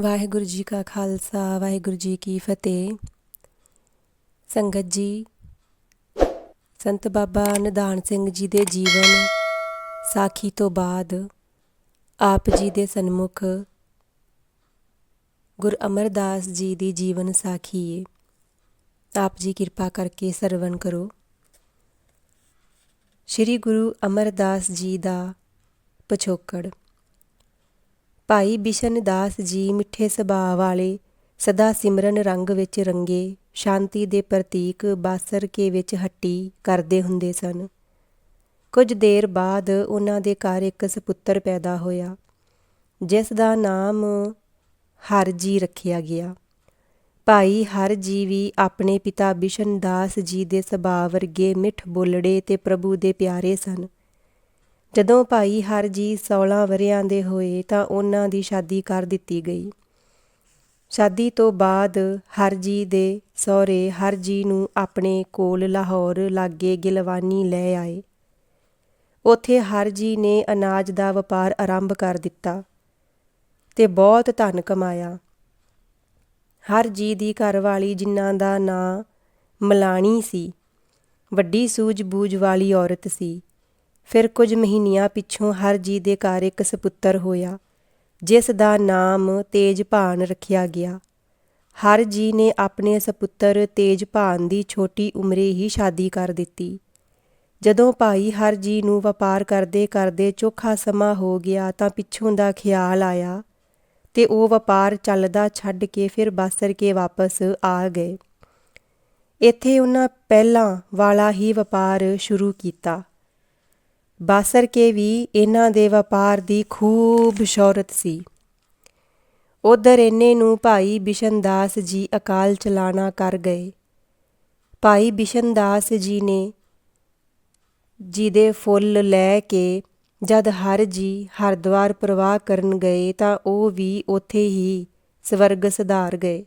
ਵਾਹਿਗੁਰੂ ਜੀ ਕਾ ਖਾਲਸਾ, ਵਾਹਿਗੁਰੂ ਜੀ ਕੀ ਫਤਿਹ। ਸੰਗਤ ਜੀ, ਸੰਤ ਬਾਬਾ ਨਿਧਾਨ ਸਿੰਘ ਜੀ ਦੇ ਜੀਵਨ ਸਾਖੀ ਤੋਂ ਬਾਅਦ ਆਪ ਜੀ ਦੇ ਸਨਮੁਖ ਗੁਰ ਅਮਰਦਾਸ ਜੀ ਦੀ ਜੀਵਨ ਸਾਖੀ ਹੈ ਆਪ ਜੀ ਕਿਰਪਾ ਕਰਕੇ ਸਰਵਣ ਕਰੋ। ਸ੍ਰੀ ਗੁਰੂ ਅਮਰਦਾਸ ਜੀ ਦਾ ਪਛੋਕੜ। ਭਾਈ ਬਿਸ਼ਨ ਦਾਸ ਜੀ ਮਿੱਠੇ ਸੁਭਾਅ ਵਾਲੇ, ਸਦਾ ਸਿਮਰਨ ਰੰਗ ਵਿੱਚ ਰੰਗੇ, ਸ਼ਾਂਤੀ ਦੇ ਪ੍ਰਤੀਕ ਬਾਸਰ ਕੇ ਵਿੱਚ ਹੱਟੀ ਕਰਦੇ ਹੁੰਦੇ ਸਨ। ਕੁਝ ਦੇਰ ਬਾਅਦ ਉਹਨਾਂ ਦੇ ਘਰ ਇੱਕ ਸੁਪੁੱਤਰ ਪੈਦਾ ਹੋਇਆ, ਜਿਸ ਦਾ ਨਾਮ ਹਰ ਜੀ ਰੱਖਿਆ ਗਿਆ। ਭਾਈ ਹਰ ਜੀ ਵੀ ਆਪਣੇ ਪਿਤਾ ਬਿਸ਼ਨ ਦਾਸ ਜੀ ਦੇ ਸੁਭਾਅ ਵਰਗੇ ਮਿੱਠ ਬੋਲੜੇ ਤੇ ਪ੍ਰਭੂ ਦੇ ਪਿਆਰੇ ਸਨ। ਜਦੋਂ ਭਾਈ ਹਰ ਜੀ 16 ਵਰਿਆਂ ਦੇ ਹੋਏ ਤਾਂ ਉਹਨਾਂ ਦੀ ਸ਼ਾਦੀ ਕਰ ਦਿੱਤੀ ਗਈ। ਸ਼ਾਦੀ ਤੋਂ ਬਾਅਦ ਹਰ ਜੀ ਦੇ ਸਹੁਰੇ ਹਰ ਜੀ ਨੂੰ ਆਪਣੇ ਕੋਲ ਲਾਹੌਰ ਲਾਗੇ ਗਿਲਵਾਨੀ ਲੈ ਆਏ। ਉੱਥੇ ਹਰ ਜੀ ਨੇ ਅਨਾਜ ਦਾ ਵਪਾਰ ਆਰੰਭ ਕਰ ਦਿੱਤਾ ਤੇ ਬਹੁਤ ਧਨ ਕਮਾਇਆ। ਹਰ ਜੀ ਦੀ ਘਰਵਾਲੀ ਜਿਨ੍ਹਾਂ ਦਾ ਨਾਂ ਮਲਾਣੀ ਸੀ, ਵੱਡੀ ਸੂਝ-ਬੂਝ ਵਾਲੀ ਔਰਤ ਸੀ। ਫਿਰ ਕੁਝ ਮਹੀਨਿਆਂ ਪਿੱਛੋਂ ਹਰ ਜੀ ਦੇ ਘਰ ਇੱਕ ਸੁਪੁੱਤਰ ਹੋਇਆ, ਜਿਸ ਦਾ ਨਾਮ ਤੇਜਭਾਨ ਰੱਖਿਆ ਗਿਆ। ਹਰ ਜੀ ਨੇ ਆਪਣੇ ਸੁਪੁੱਤਰ ਤੇਜਭਾਨ ਦੀ ਛੋਟੀ ਉਮਰੇ ਹੀ ਸ਼ਾਦੀ ਕਰ ਦਿੱਤੀ। ਜਦੋਂ ਭਾਈ ਹਰ ਜੀ ਨੂੰ ਵਪਾਰ ਕਰਦੇ ਕਰਦੇ ਚੋਖਾ ਸਮਾਂ ਹੋ ਗਿਆ ਤਾਂ ਪਿੱਛੋਂ ਦਾ ਖਿਆਲ ਆਇਆ ਤੇ ਉਹ ਵਪਾਰ ਚੱਲਦਾ ਛੱਡ ਕੇ ਫਿਰ ਬਾਸਰ ਕੇ ਵਾਪਸ ਆ ਗਏ। ਇੱਥੇ ਉਹਨਾਂ ਪਹਿਲਾਂ ਵਾਲਾ ਹੀ ਵਪਾਰ ਸ਼ੁਰੂ ਕੀਤਾ। ਬਾਸਰ ਕੇ ਵੀ ਇਹਨਾਂ ਦੇ ਵਪਾਰ ਦੀ ਖੂਬ ਸ਼ੌਹਰਤ ਸੀ। ਉਧਰ ਇਹਨੇ ਨੂੰ ਭਾਈ ਬਿਸ਼ਨਦਾਸ ਜੀ ਅਕਾਲ ਚਲਾਣਾ ਕਰ ਗਏ। ਭਾਈ ਬਿਸ਼ਨਦਾਸ ਜੀ ਨੇ ਜੀ ਦੇ ਫੁੱਲ ਲੈ ਕੇ ਜਦ ਹਰ ਜੀ ਹਰਦੁਆਰ ਪ੍ਰਵਾਹ ਕਰਨ ਗਏ ਤਾਂ ਉਹ ਵੀ ਉੱਥੇ ਹੀ ਸਵਰਗ ਸੁਧਾਰ ਗਏ।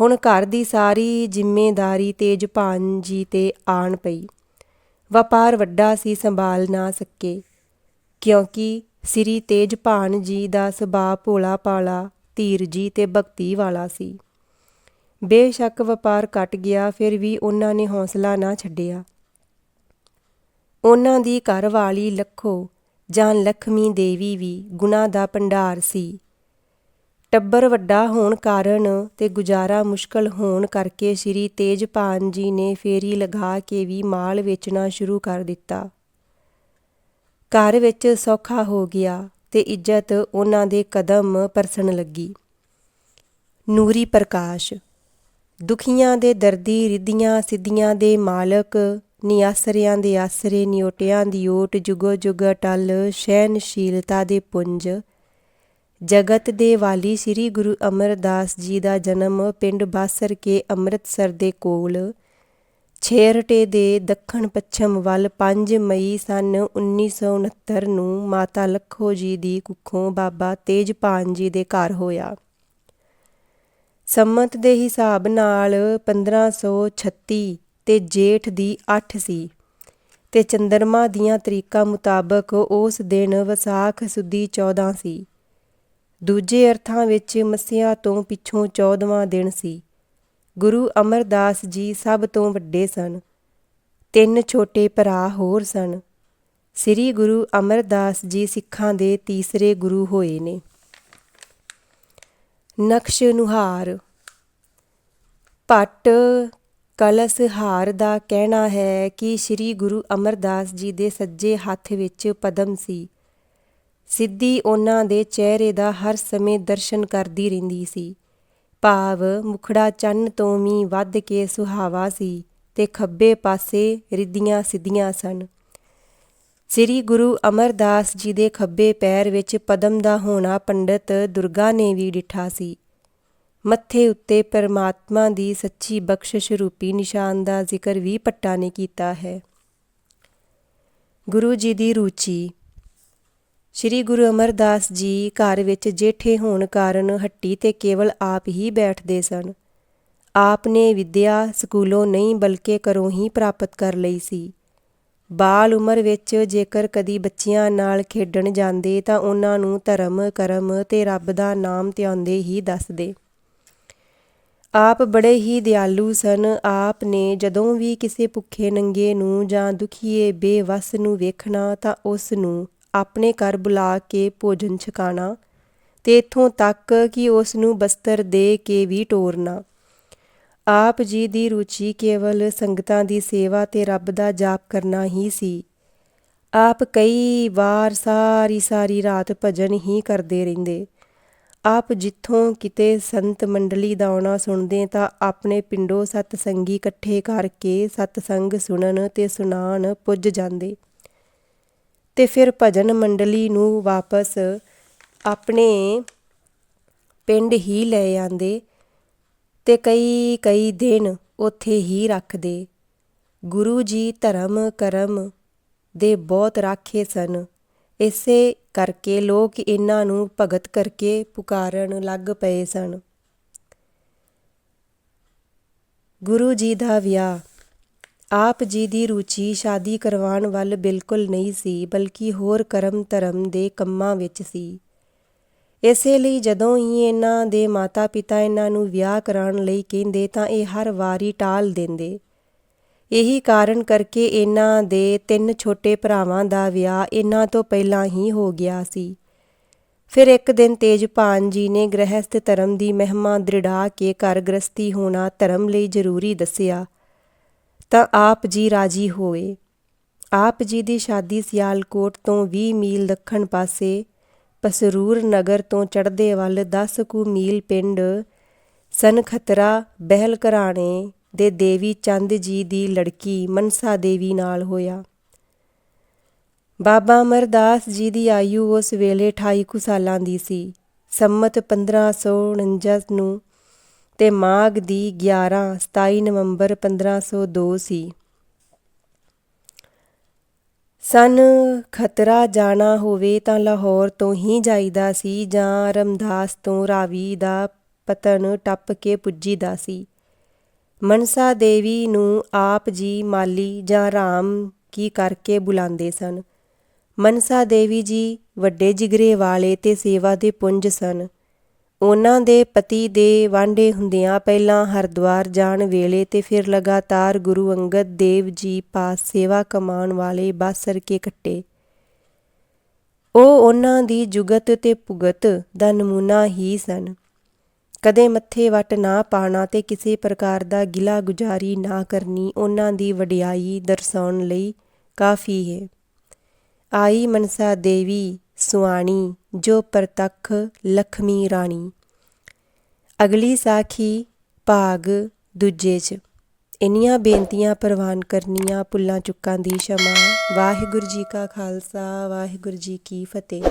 ਹੁਣ ਘਰ ਦੀ ਸਾਰੀ ਜ਼ਿੰਮੇਵਾਰੀ ਤੇਜਭਾਨ ਜੀ ਤੇ ਆਣ ਪਈ। ਵਪਾਰ ਵੱਡਾ ਸੀ, ਸੰਭਾਲ ਨਾ ਸਕੇ। ਕਿਉਂਕਿ ਸ੍ਰੀ ਤੇਜ ਭਾਨ ਜੀ ਦਾ ਸੁਭਾਅ ਭੋਲਾ ਪਾਲਾ ਧੀਰਜੀ ਤੇ ਭਗਤੀ ਵਾਲਾ ਸੀ। ਬੇਸ਼ੱਕ ਵਪਾਰ ਘਟ ਗਿਆ, ਫਿਰ ਵੀ ਉਹਨਾਂ ਨੇ ਹੌਸਲਾ ਨਾ ਛੱਡਿਆ। ਉਹਨਾਂ ਦੀ ਘਰ ਵਾਲੀ ਲੱਖੋ ਜਾਂ ਲਖਮੀ ਦੇਵੀ ਵੀ ਗੁਨਾ ਦਾ ਭੰਡਾਰ ਸੀ। ਟੱਬਰ ਵੱਡਾ ਹੋਣ ਕਾਰਨ ਤੇ ਗੁਜ਼ਾਰਾ ਮੁਸ਼ਕਲ ਹੋਣ ਕਰਕੇ ਸ੍ਰੀ ਤੇਜਪਾਨ ਜੀ ਨੇ ਫੇਰੀ ਲਗਾ ਕੇ ਵੀ ਮਾਲ ਵੇਚਣਾ ਸ਼ੁਰੂ ਕਰ ਦਿੱਤਾ। ਘਰ ਵਿੱਚ ਸੌਖਾ ਹੋ ਗਿਆ ਤੇ ਇੱਜ਼ਤ ਉਹਨਾਂ ਦੇ ਕਦਮ ਪਰਸਣ ਲੱਗੀ। ਨੂਰੀ ਪ੍ਰਕਾਸ਼, ਦੁਖੀਆਂ ਦੇ ਦਰਦੀ ਰਿੱਧੀਆਂ ਸਿੱਧੀਆਂ ਦੇ ਮਾਲਕ, ਨਿਆਸਰਿਆਂ ਦੇ ਆਸਰੇ ਨਿਓਟਿਆਂ ਦੀ ਓਟ ਜੁਗੋ ਜੁਗ ਟਲ ਸ਼ੈਨਸ਼ੀਲਤਾ ਦੇ ਪੁੰਜ ਜਗਤ ਦੇ ਵਾਲੀ ਸ੍ਰੀ ਗੁਰੂ ਅਮਰਦਾਸ ਜੀ ਦਾ ਜਨਮ ਪਿੰਡ ਬਾਸਰ ਕੇ ਅੰਮ੍ਰਿਤਸਰ ਦੇ ਕੋਲ। ਛੇਰਟੇ ਦੇ ਦੱਖਣ ਪੱਛਮ ਵੱਲ 5 ਮਈ ਸਨ 1969 ਨੂੰ ਮਾਤਾ ਲੱਖੋ ਜੀ ਦੀ ਕੁੱਖੋਂ ਬਾਬਾ ਤੇਜਪਾਨ ਜੀ ਦੇ ਘਰ ਹੋਇਆ। ਸੰਮਤ ਦੇ ਹਿਸਾਬ ਨਾਲ 1536 ਤੇ ਜੇਠ ਦੀ 8 ਸੀ ਤੇ ਚੰਦਰਮਾ ਦੀਆਂ ਤਰੀਕਾਂ ਮੁਤਾਬਕ ਉਸ ਦਿਨ ਵਿਸਾਖ ਸੁਦੀ 14 ਸੀ। ਦੂਜੇ ਅਰਥਾਂ ਵਿੱਚ ਮਸਿਆ ਤੋਂ ਪਿੱਛੋਂ 14ਵਾਂ ਦਿਨ ਸੀ। ਗੁਰੂ ਅਮਰਦਾਸ ਜੀ ਸਭ ਤੋਂ ਵੱਡੇ ਸਨ। ਤਿੰਨ ਛੋਟੇ ਭਰਾ ਹੋਰ ਸਨ। ਸ੍ਰੀ ਗੁਰੂ ਅਮਰਦਾਸ ਜੀ ਸਿੱਖਾਂ ਦੇ ਤੀਸਰੇ ਗੁਰੂ ਹੋਏ ਨੇ। ਨਕਸ਼ ਨੁਹਾਰ। ਪਟ ਕਲਸਹਾਰ ਦਾ ਕਹਿਣਾ ਹੈ ਕਿ ਸ੍ਰੀ ਗੁਰੂ ਅਮਰਦਾਸ ਜੀ ਦੇ ਸੱਜੇ ਹੱਥ ਵਿੱਚ ਪਦਮ ਸੀ। ਸਿੱਧੀ ਉਹਨਾਂ ਦੇ ਚਿਹਰੇ ਦਾ ਹਰ ਸਮੇਂ ਦਰਸ਼ਨ ਕਰਦੀ ਰਹਿੰਦੀ ਸੀ। ਭਾਵ ਮੁਖੜਾ ਚੰਨ ਤੋਂ ਵੀ ਵੱਧ ਕੇ ਸੁਹਾਵਾ ਸੀ ਤੇ ਖੱਬੇ ਪਾਸੇ ਰਿੱਧੀਆਂ ਸਿੱਧੀਆਂ ਸਨ। ਸ੍ਰੀ ਗੁਰੂ ਅਮਰਦਾਸ ਜੀ ਦੇ ਖੱਬੇ ਪੈਰ ਵਿੱਚ ਪਦਮ ਦਾ ਹੋਣਾ ਪੰਡਤ ਦੁਰਗਾ ਨੇ ਵੀ ਡਿਠਾ ਸੀ। ਮੱਥੇ ਉੱਤੇ ਪਰਮਾਤਮਾ ਦੀ ਸੱਚੀ ਬਖਸ਼ਿਸ਼ ਰੂਪੀ ਨਿਸ਼ਾਨ ਦਾ ਜ਼ਿਕਰ ਵੀ ਪੱਟਾ ਨੇ ਕੀਤਾ ਹੈ। ਗੁਰੂ ਜੀ ਦੀ ਰੁਚੀ ਸ੍ਰੀ ਗੁਰੂ ਅਮਰਦਾਸ ਜੀ ਘਰ ਵਿੱਚ ਜੇਠੇ ਹੋਣ ਕਾਰਨ ਹੱਟੀ ਤੇ ਕੇਵਲ ਆਪ ਹੀ ਬੈਠਦੇ ਸਨ। ਆਪ ਨੇ ਵਿਦਿਆ ਸਕੂਲੋਂ ਨਹੀਂ ਬਲਕਿ ਘਰੋਂ ਹੀ ਪ੍ਰਾਪਤ ਕਰ ਲਈ ਸੀ। ਬਾਲ ਉਮਰ ਵਿੱਚ ਜੇਕਰ ਕਦੀ ਬੱਚਿਆਂ ਨਾਲ ਖੇਡਣ ਜਾਂਦੇ ਤਾਂ ਉਹਨਾਂ ਨੂੰ ਧਰਮ, ਕਰਮ ਤੇ ਰੱਬ ਦਾ ਨਾਮ ਧਿਆਉਂਦੇ ਹੀ ਦੱਸਦੇ। ਆਪ ਬੜੇ ਹੀ ਦਿਆਲੂ ਸਨ। ਆਪ ਨੇ ਜਦੋਂ ਵੀ ਕਿਸੇ ਭੁੱਖੇ ਨੰਗੇ ਨੂੰ ਜਾਂ ਦੁਖੀਏ ਬੇਵਸ ਨੂੰ ਵੇਖਣਾ ਤਾਂ ਉਸ ਨੂੰ ਆਪਣੇ ਘਰ ਬੁਲਾ ਕੇ ਭੋਜਨ ਛਕਾਣਾ ਤੇ ਇਥੋਂ ਤੱਕ ਕਿ ਉਸ ਨੂੰ ਬਸਤਰ ਦੇ ਕੇ ਵੀ ਟੋਰਨਾ। ਆਪ ਜੀ ਦੀ ਰੁਚੀ ਕੇਵਲ ਸੰਗਤਾਂ ਦੀ ਸੇਵਾ ਤੇ ਰੱਬ ਦਾ ਜਾਪ ਕਰਨਾ ਹੀ ਸੀ। ਆਪ ਕਈ ਵਾਰ ਸਾਰੀ ਸਾਰੀ ਰਾਤ ਭਜਨ ਹੀ ਕਰਦੇ ਰਹਿੰਦੇ। ਆਪ ਜਿੱਥੋਂ ਕਿਤੇ ਸੰਤ ਮੰਡਲੀ ਦਾ ਆਉਣਾ ਸੁਣਦੇ ਤਾਂ ਆਪਣੇ ਪਿੰਡੋਂ ਸਤ ਸੰਗੀ ਇਕੱਠੇ ਕਰਕੇ ਸਤਸੰਗ ਸੁਣਨ ਤੇ ਸੁਣਾਣ ਪੁੱਜ ਜਾਂਦੇ। ਅਤੇ ਫਿਰ ਭਜਨ ਮੰਡਲੀ ਨੂੰ ਵਾਪਸ ਆਪਣੇ ਪਿੰਡ ਹੀ ਲੈ ਆਉਂਦੇ ਅਤੇ ਕਈ ਕਈ ਦਿਨ ਉੱਥੇ ਹੀ ਰੱਖਦੇ। ਗੁਰੂ ਜੀ ਧਰਮ ਕਰਮ ਦੇ ਬਹੁਤ ਰਾਖੇ ਸਨ। ਇਸੇ ਕਰਕੇ ਲੋਕ ਇਹਨਾਂ ਨੂੰ ਭਗਤ ਕਰਕੇ ਪੁਕਾਰਨ ਲੱਗ ਪਏ ਸਨ। ਗੁਰੂ ਜੀ ਦਾ ਵਿਆਹ ਆਪ ਜੀ ਦੀ ਰੁਚੀ ਸ਼ਾਦੀ ਕਰਵਾਉਣ ਵੱਲ ਬਿਲਕੁਲ ਨਹੀਂ ਸੀ, ਬਲਕਿ ਹੋਰ ਕਰਮ ਧਰਮ ਦੇ ਕੰਮਾਂ ਵਿੱਚ ਸੀ। ਇਸੇ ਲਈ ਜਦੋਂ ਹੀ ਇਹਨਾਂ ਦੇ ਮਾਤਾ-ਪਿਤਾ ਇਹਨਾਂ ਨੂੰ ਵਿਆਹ ਕਰਾਉਣ ਲਈ ਕਹਿੰਦੇ ਤਾਂ ਇਹ ਹਰ ਵਾਰੀ ਟਾਲ ਦਿੰਦੇ। ਇਹੀ ਕਾਰਨ ਕਰਕੇ ਇਹਨਾਂ ਦੇ ਤਿੰਨ ਛੋਟੇ ਭਰਾਵਾਂ ਦਾ ਵਿਆਹ ਇਹਨਾਂ ਤੋਂ ਪਹਿਲਾਂ ਹੀ ਹੋ ਗਿਆ ਸੀ। ਫਿਰ ਇੱਕ ਦਿਨ ਤੇਜਪਾਨ ਜੀ ਨੇ ਗ੍ਰਹਿਸਥ ਧਰਮ ਦੀ ਮਹਿਮਾ ਦ੍ਰਿੜਾ ਕੇ ਘਰ ਗ੍ਰਸਤੀ ਹੋਣਾ ਧਰਮ ਲਈ ਜ਼ਰੂਰੀ ਦੱਸਿਆ। ਤਾਂ ਆਪ ਜੀ ਰਾਜੀ ਹੋਏ। ਆਪ ਜੀ ਦੀ ਸ਼ਾਦੀ ਸਿਆਲਕੋਟ ਤੋਂ 20 ਮੀਲ ਦੱਖਣ ਪਾਸੇ, ਪਸਰੂਰ ਨਗਰ ਤੋਂ ਚੜ੍ਹਦੇ ਵੱਲ 10 ਕੁ ਮੀਲ ਪਿੰਡ ਸਨਖਤਰਾ ਬਹਿਲ ਘਰਾਣੇ ਦੇ ਦੇਵੀ ਚੰਦ ਜੀ ਦੀ ਲੜਕੀ ਮਨਸਾ ਦੇਵੀ ਨਾਲ ਹੋਇਆ। ਬਾਬਾ ਅਮਰਦਾਸ ਜੀ ਦੀ ਆਯੂ ਉਸ ਵੇਲੇ 28 ਕੁ ਸਾਲਾਂ ਦੀ ਸੀ। ਸੰਮਤ 1549 ਨੂੰ ਤੇ ਮਾਘ ਦੀ 11 27 ਨਵੰਬਰ 1502 ਸੀ। ਸਨ ਖਤਰਾ ਜਾਣਾ ਹੋਵੇ ਤਾਂ ਲਾਹੌਰ ਤੋਂ ਹੀ ਜਾਈਦਾ ਸੀ ਜਾਂ ਰਮਦਾਸ ਤੋਂ ਰਾਵੀ ਦਾ ਪਤਨ ਟੱਪ ਕੇ ਪੁੱਜੀਦਾ ਸੀ। ਮਨਸਾ ਦੇਵੀ ਨੂੰ ਆਪ ਜੀ ਮਾਲੀ ਜਾਂ ਰਾਮ ਕੀ ਕਰਕੇ ਬੁਲਾਉਂਦੇ ਸਨ? ਮਨਸਾ ਦੇਵੀ ਜੀ ਵੱਡੇ ਜਿਗਰੇ ਵਾਲੇ ਤੇ ਸੇਵਾ ਦੇ ਪੁੰਜ ਸਨ। ਉਹਨਾਂ ਦੇ ਪਤੀ ਦੇ ਵਾਂਡੇ ਹੁੰਦਿਆਂ ਪਹਿਲਾਂ ਹਰਿਦੁਆਰ ਜਾਣ ਵੇਲੇ ਤੇ ਫਿਰ ਲਗਾਤਾਰ ਗੁਰੂ ਅੰਗਦ ਦੇਵ ਜੀ ਪਾਸ ਸੇਵਾ ਕਮਾਉਣ ਵਾਲੇ ਬਾਸਰ ਕੇ ਕੱਟੇ। ਉਹ ਉਹਨਾਂ ਦੀ ਜੁਗਤ ਤੇ ਭੁਗਤ ਦਾ ਨਮੂਨਾ ਹੀ ਸਨ। ਕਦੇ ਮੱਥੇ ਵਟ ਨਾ ਪਾਣਾ ਤੇ ਕਿਸੇ ਪ੍ਰਕਾਰ ਦਾ ਗਿਲਾ ਗੁਜ਼ਾਰੀ ਨਾ ਕਰਨੀ ਉਹਨਾਂ ਦੀ ਵਡਿਆਈ ਦਰਸਾਉਣ ਲਈ ਕਾਫੀ ਹੈ। ਆਈ ਮਨਸਾ ਦੇਵੀ ਸੁਆਣੀ, ਜੋ ਪ੍ਰਤੱਖ ਲਖਮੀ ਰਾਣੀ। ਅਗਲੀ ਸਾਖੀ, ਭਾਗ ਦੂਜੇ 'ਚ। ਇੰਨੀਆਂ ਬੇਨਤੀਆਂ ਪ੍ਰਵਾਨ ਕਰਨੀਆਂ ਪੁੱਲਾਂ ਚੁੱਕਾਂ ਦੀ ਸ਼ਮਾ। ਵਾਹਿਗੁਰੂ ਜੀ ਕਾ ਖਾਲਸਾ, ਵਾਹਿਗੁਰੂ ਜੀ ਕੀ ਫਤਿਹ।